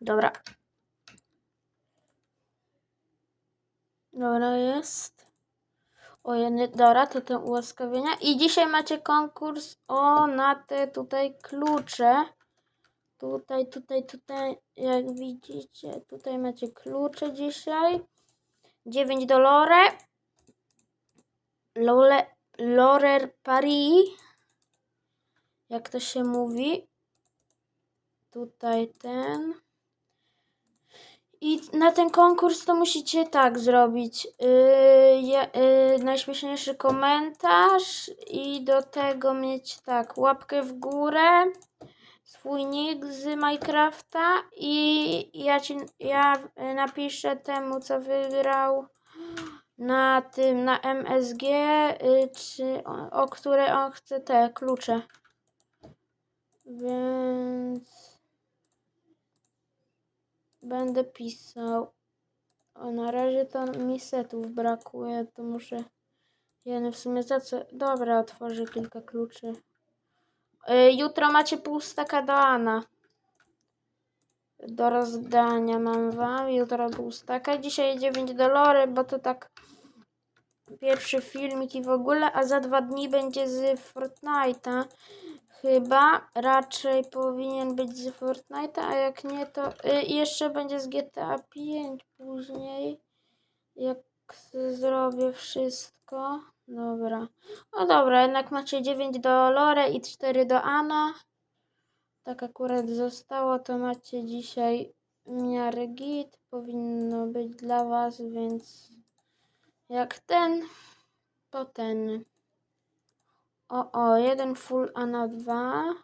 Dobra. Dobra, jest. O, dobra, to te ułaskawienia. I dzisiaj macie konkurs o na te tutaj klucze. Tutaj, tutaj, tutaj, jak widzicie, tutaj macie klucze dzisiaj. 9 do Lore. Lole, Lorer Paris. Jak to się mówi. Tutaj ten. I na ten konkurs to musicie tak zrobić. Yy, je, yy, najśmieszniejszy komentarz i do tego mieć tak łapkę w górę, swój nick z Minecrafta i ja, ci, ja napiszę temu, co wygrał na tym, na MSG, y, czy o, o które on chce te klucze. Więc będę pisał. O, na razie to mi setów brakuje, to muszę jeden w sumie za co... Dobra, otworzę kilka kluczy. Y, jutro macie pół staka do Ana. Do rozdania mam wam. Jutro pół staka. Dzisiaj 9 do Lory, bo to tak pierwszy filmik i w ogóle, a za dwa dni będzie z Fortnite'a. Chyba raczej powinien być z Fortnite'a, a jak nie, to y, jeszcze będzie z GTA 5 później. Jak zrobię wszystko. Dobra. No dobra, jednak macie 9 do Lore i 4 do Ana. Tak akurat zostało, to macie dzisiaj miarę git. Powinno być dla Was, więc jak ten, to ten. O, o, jeden full, a na dwa.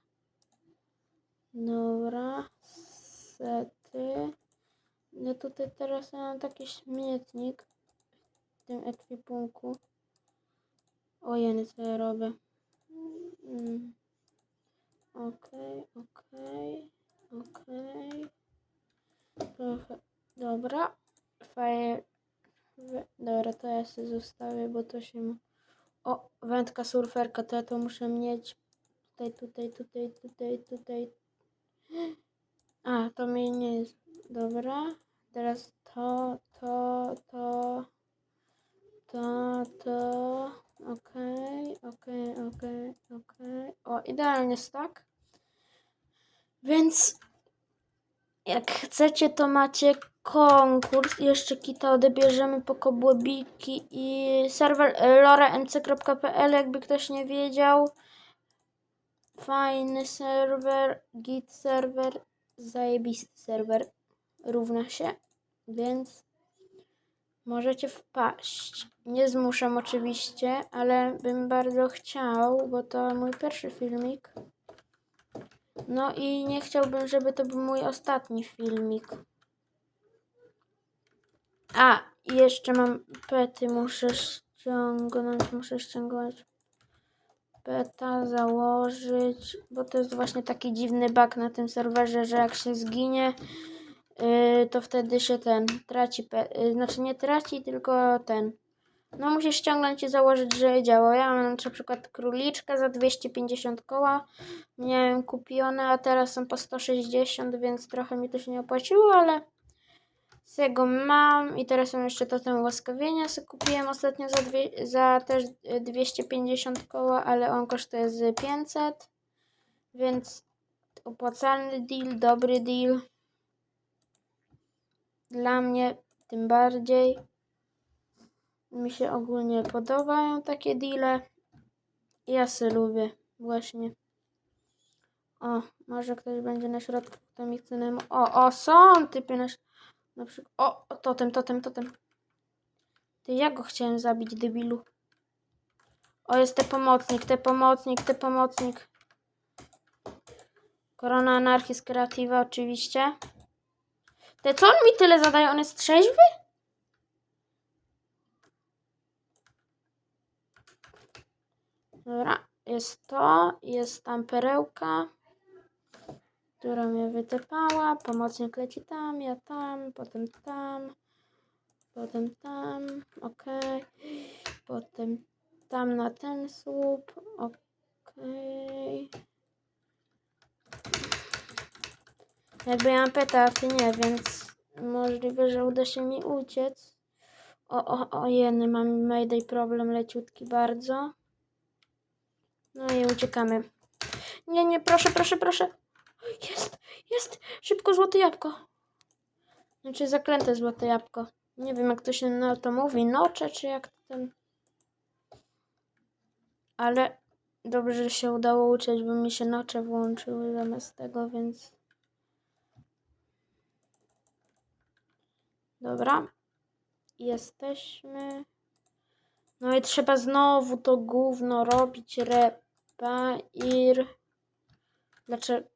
Dobra. Sety. No tutaj teraz ja mam taki śmietnik w tym ekwipunku. O, jeny, co ja robię. Mm. Okej, okej, okej. Trochę, dobra. Fire. Dobra, to ja sobie zostawię, bo to się... O, wędka surferka, to ja to muszę mieć. Tutaj, tutaj, tutaj, tutaj, tutaj. A, to mi nie jest. Dobra. Teraz to, to, to, to, to. Okej, okej, okej, okej. O, idealnie tak. Więc jak chcecie, to macie konkurs. Jeszcze kita odebierzemy po kobłebiki i serwer e, loremc.pl, jakby ktoś nie wiedział. Fajny serwer, git serwer, zajebisty serwer równa się, więc możecie wpaść. Nie zmuszam oczywiście, ale bym bardzo chciał, bo to mój pierwszy filmik. No i nie chciałbym, żeby to był mój ostatni filmik. A, jeszcze mam pety, muszę ściągnąć, muszę ściągnąć peta, założyć, bo to jest właśnie taki dziwny bug na tym serwerze, że jak się zginie, yy, to wtedy się ten, traci, pe, yy, znaczy nie traci, tylko ten. No musisz ściągnąć i założyć, że działa. Ja mam na przykład króliczka za 250 koła, miałem kupione, a teraz są po 160, więc trochę mi to się nie opłaciło, ale z tego mam i teraz mam jeszcze totem łaskawienia, co kupiłem ostatnio za, dwie, za też y, 250 koła, ale on kosztuje z 500, więc opłacalny deal, dobry deal. Dla mnie tym bardziej. Mi się ogólnie podobają takie deale. Ja se lubię właśnie. O, może ktoś będzie na środku, kto mi chce. O, o, są typy na, ś- na przykład. O, totem, totem, totem. Ty, ja go chciałem zabić, debilu. O, jest te pomocnik, te pomocnik, te pomocnik. Korona anarchii z kreatywa oczywiście. Te, co on mi tyle zadaje? On jest trzeźwy? Dobra, jest to, jest tam perełka, która mnie wytypała. Pomocnik leci tam, ja tam, potem tam, potem tam, ok. Potem tam na ten słup, ok. Jakby ja mam peta, a ty nie, więc możliwe, że uda się mi uciec. O, o, o jeny, mam mayday problem leciutki bardzo. No i uciekamy. Nie, nie, proszę, proszę, proszę. Jest, jest, szybko złote jabłko. Znaczy zaklęte złote jabłko. Nie wiem, jak to się na to mówi, nocze, czy jak ten... Ale dobrze, się udało uciec, bo mi się nocze włączyły zamiast tego, więc... Dobra. Jesteśmy. No i trzeba znowu to gówno robić. Repair. Dlaczego?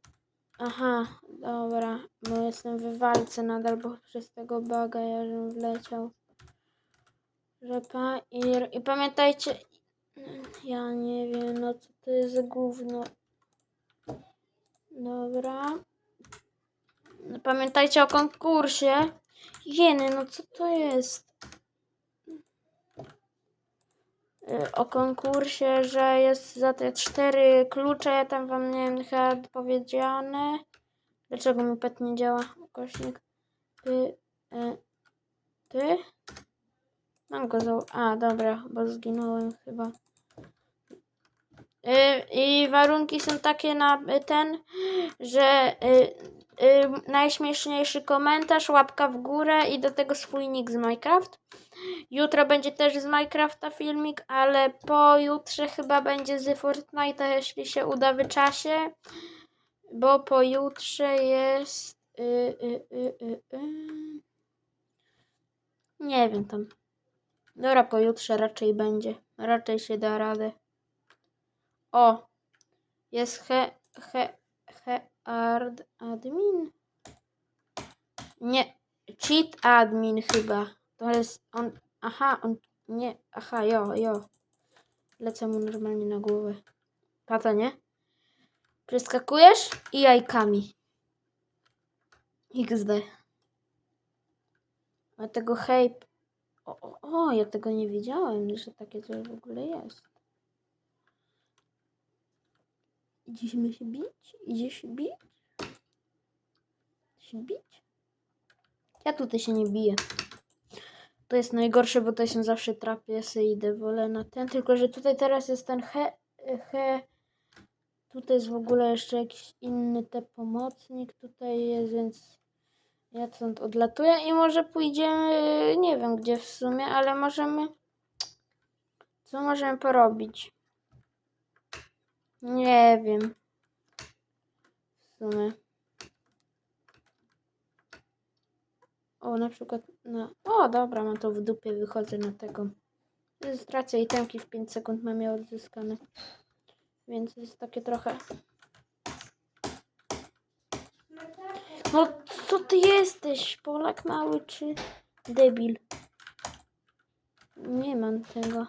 Aha, dobra. Bo jestem w walce nadal, bo przez tego baga ja żem wleciał. Repair. I pamiętajcie. Ja nie wiem, no co to jest za gówno. Dobra. Pamiętajcie o konkursie. Jeny, no co to jest? Y, O konkursie, że jest za te cztery klucze, tam wam nie wiem chyba powiedziane. Dlaczego mi pet nie działa? Ukośnik. Ty, e, ty? Mam go za... A, dobra, bo zginąłem chyba. Y, I warunki są takie na y, ten, że y, y, najśmieszniejszy komentarz, łapka w górę i do tego swój nick z Minecraft. Jutro będzie też z Minecrafta filmik, ale pojutrze chyba będzie z Fortnite'a, jeśli się uda w czasie. Bo pojutrze jest... Y, y, y, y, y. Nie wiem tam. Dobra, pojutrze raczej będzie. Raczej się da radę. O! Jest he, he, he, ard, admin. Nie, cheat admin chyba. To jest on, aha, on, nie, aha, jo, jo. Lecę mu normalnie na głowę. Pata, nie? Przeskakujesz i jajkami. XD. A tego hej... O, o, o, ja tego nie wiedziałem, że takie coś w ogóle jest. Idziemy się bić? Idzie się bić? Się bić? Ja tutaj się nie biję. To jest najgorsze, bo to są zawsze trapy, ja sobie idę, wolę na ten, tylko że tutaj teraz jest ten he, he, tutaj jest w ogóle jeszcze jakiś inny te pomocnik tutaj jest, więc ja stąd odlatuję i może pójdziemy, nie wiem gdzie w sumie, ale możemy, co możemy porobić? Nie wiem. W sumie. O, na przykład na... O, dobra, mam to w dupie, wychodzę na tego. Stracę itemki w 5 sekund mam je odzyskane. Więc jest takie trochę... No, co ty jesteś? Polak mały czy debil? Nie mam tego.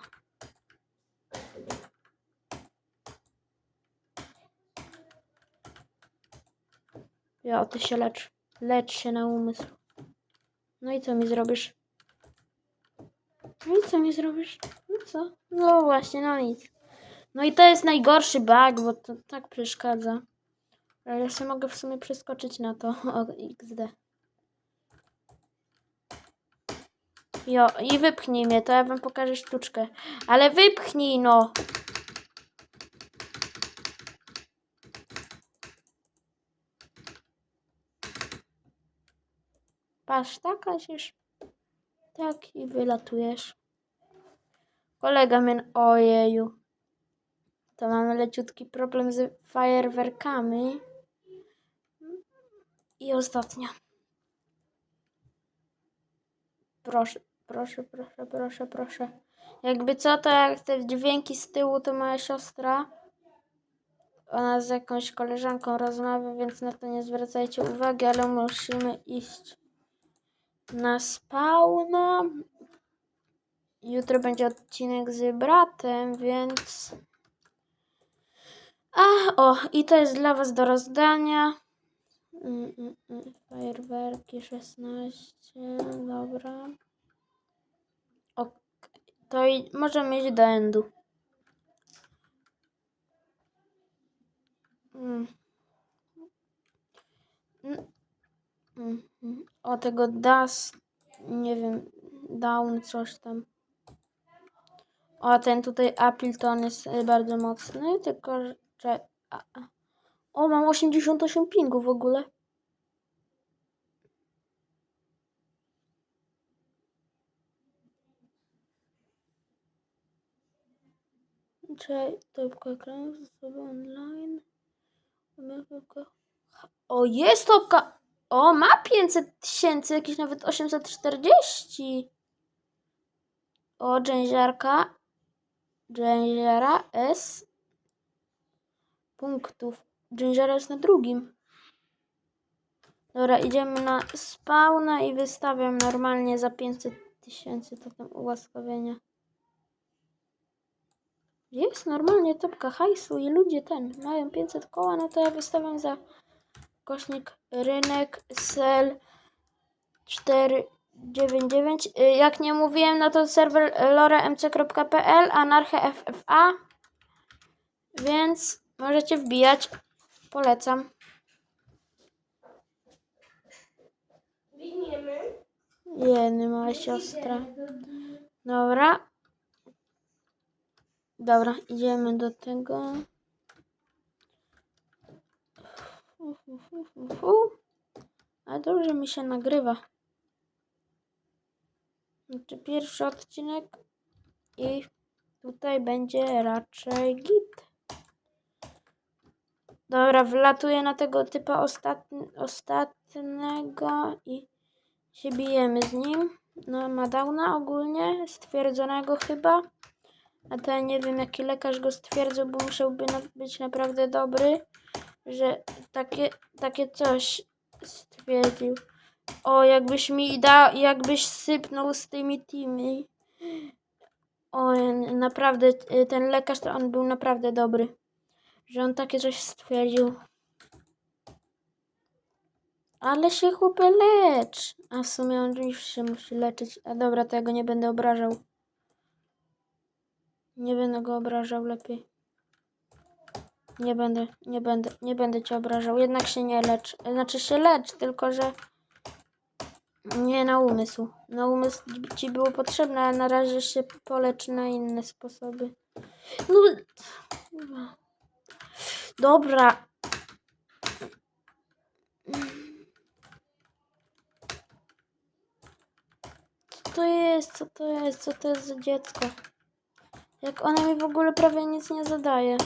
Ja, ty się lecz. Lecz się na umysł. No i co mi zrobisz? No i co mi zrobisz? No co? No właśnie, no nic. No i to jest najgorszy bug, bo to tak przeszkadza. Ale ja sobie mogę w sumie przeskoczyć na to. O, XD. Jo, i wypchnij mnie, to ja wam pokażę sztuczkę. Ale wypchnij no! Patrz, tak. Tak i wylatujesz. Kolega mnie... Ojeju. To mamy leciutki problem z fajerwerkami. I ostatnia. Proszę, proszę, proszę, proszę, proszę. Jakby co, to jak te dźwięki z tyłu, to moja siostra. Ona z jakąś koleżanką rozmawia, więc na to nie zwracajcie uwagi, ale musimy iść na spawna. Jutro będzie odcinek z bratem, więc... A, o, i to jest dla Was do rozdania. Mm, mm, mm, Fajerwerki 16, dobra. Ok, to i możemy iść do endu. Mm. Mm, Mhm. O tego das, nie wiem, down coś tam. O ten tutaj apil to on jest y, bardzo mocny, tylko że... O, mam 88 pingu w ogóle. Czekaj, topka ekranu, zasoby online. Omega- O, jest topka! O, ma 500 tysięcy, jakieś nawet 840. O, dżęziarka. Dżęziara S. Punktów. Dżęziara jest na drugim. Dobra, idziemy na spawna i wystawiam normalnie za 500 tysięcy to tam ułaskawienia. Jest normalnie topka hajsu i ludzie ten mają 500 koła, no to ja wystawiam za kośnik rynek sel 499. Y, Jak nie mówiłem, no to serwer loremc.pl, anarchia FFA, więc możecie wbijać. Polecam. Biegniemy. Jeny, mała siostra. Dobra. Dobra, idziemy do tego. Fu. Ale dobrze mi się nagrywa. Znaczy pierwszy odcinek i tutaj będzie raczej git. Dobra, wlatuję na tego typa ostatni, ostatniego i się bijemy z nim. No, ma downa ogólnie, stwierdzonego chyba. A ja nie wiem, jaki lekarz go stwierdził, bo musiałby być naprawdę dobry, że takie, takie coś stwierdził. O, jakbyś mi dał, jakbyś sypnął z tymi tymi. O, naprawdę, ten lekarz, to on był naprawdę dobry, że on takie coś stwierdził. Ale się chłopie lecz. A w sumie on już się musi leczyć. A dobra, to ja go nie będę obrażał. Nie będę go obrażał lepiej. Nie będę, nie będę, nie będę cię obrażał. Jednak się nie lecz. Znaczy się lecz, tylko że nie na umysł. Na umysł ci było potrzebne, a na razie się polecz na inne sposoby. No. Dobra. Co to jest? Co to jest? Co to jest za dziecko? Jak ona mi w ogóle prawie nic nie zadaje.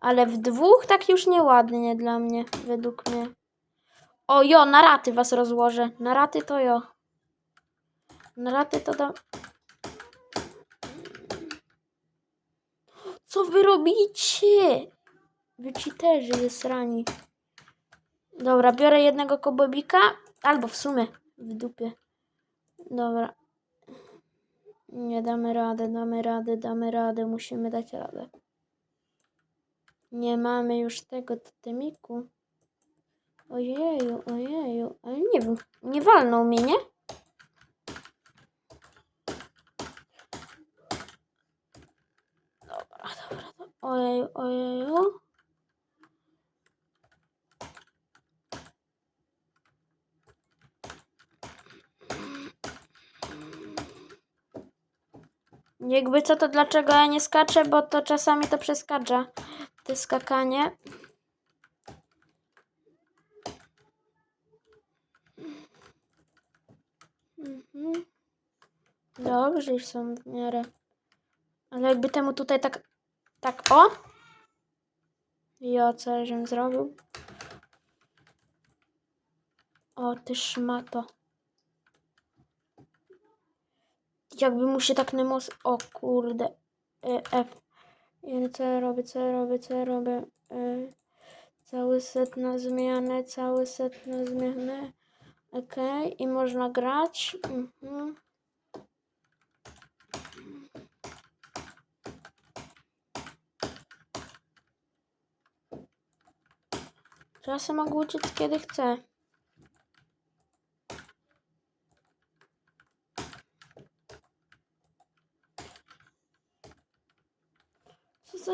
Ale w dwóch tak już nieładnie dla mnie, według mnie. O, jo, na raty was rozłożę. Na raty to jo. Na raty to dam... Co wy robicie? Wy cheaterzy jest rani. Dobra, biorę jednego kobobika. Albo w sumie w dupie. Dobra. Nie damy rady, damy radę, damy radę, musimy dać radę. Nie mamy już tego totemiku. Ojeju, ojeju, ale nie wiem, nie walnął mnie, nie? Dobra, dobra, dobra. Ojeju, ojeju. Jakby co to dlaczego ja nie skaczę, bo to czasami to przeskacza. To skakanie. Mhm. Dobrze już są w miarę. Ale jakby temu tutaj tak, tak o. Jo, co żem zrobił? O, ty szmato. Jakby mu się tak nemos... O kurde. E, F. I co ja robię, co ja robię, co ja robię? E, cały set na zmianę, cały set na zmianę. Okej, i można grać. Mhm. Czasem mogę uciec kiedy chcę. Co za...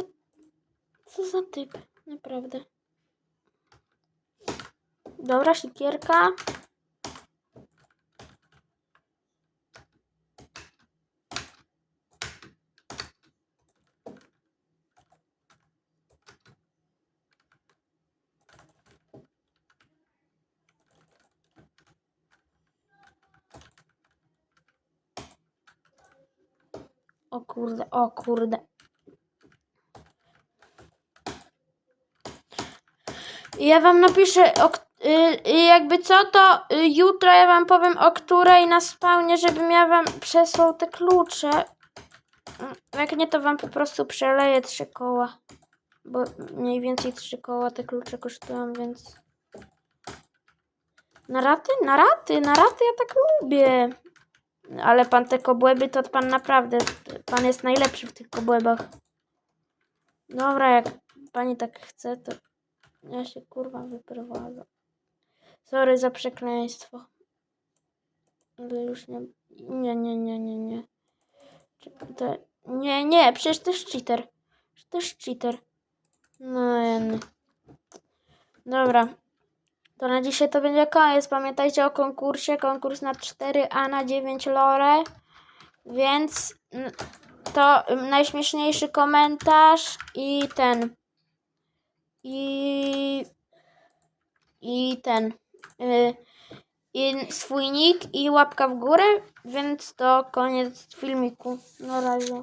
Co za typ, naprawdę. Dobra, sikierka. O kurde, o kurde. Ja wam napiszę, o, jakby co, to y, jutro ja wam powiem o której na spawnie, żebym ja wam przesłał te klucze. Mm, Jak nie, to wam po prostu przeleję trzy koła. Bo mniej więcej trzy koła te klucze kosztują, więc... Na raty? Na raty? Na raty ja tak lubię. Ale pan te kobłęby, to pan naprawdę, pan jest najlepszy w tych kobłębach. Dobra, jak pani tak chce, to ja się kurwa wyprowadzę. Sorry za przekleństwo. Ale już nie. Nie, nie, nie, nie, nie. Nie, nie, przecież to jest cheater. To jest cheater. No, jenny. Dobra. To na dzisiaj to będzie koniec. Pamiętajcie o konkursie. Konkurs na 4, a na 9 lore. Więc to najśmieszniejszy komentarz i ten. I. I ten. Y, I swój nick i łapka w górę. Więc to koniec filmiku. Na razie.